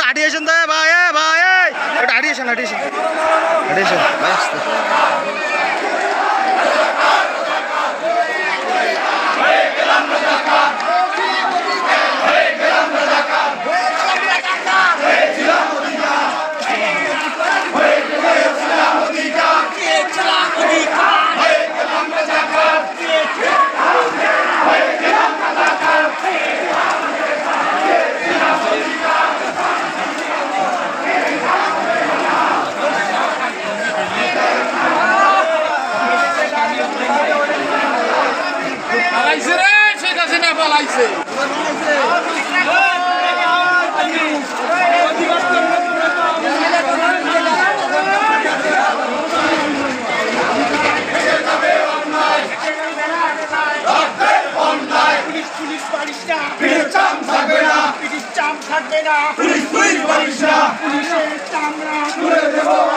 হাঁটিয়েছেন তো ভাই এ ভাই এই। একটু হাঁটিয়েছেন হাঁটিয়েছেন হাঁটিয়েছেন ভাই পুলিশ পারিস না। পুলিশের চামড়া। তুলে দেবো।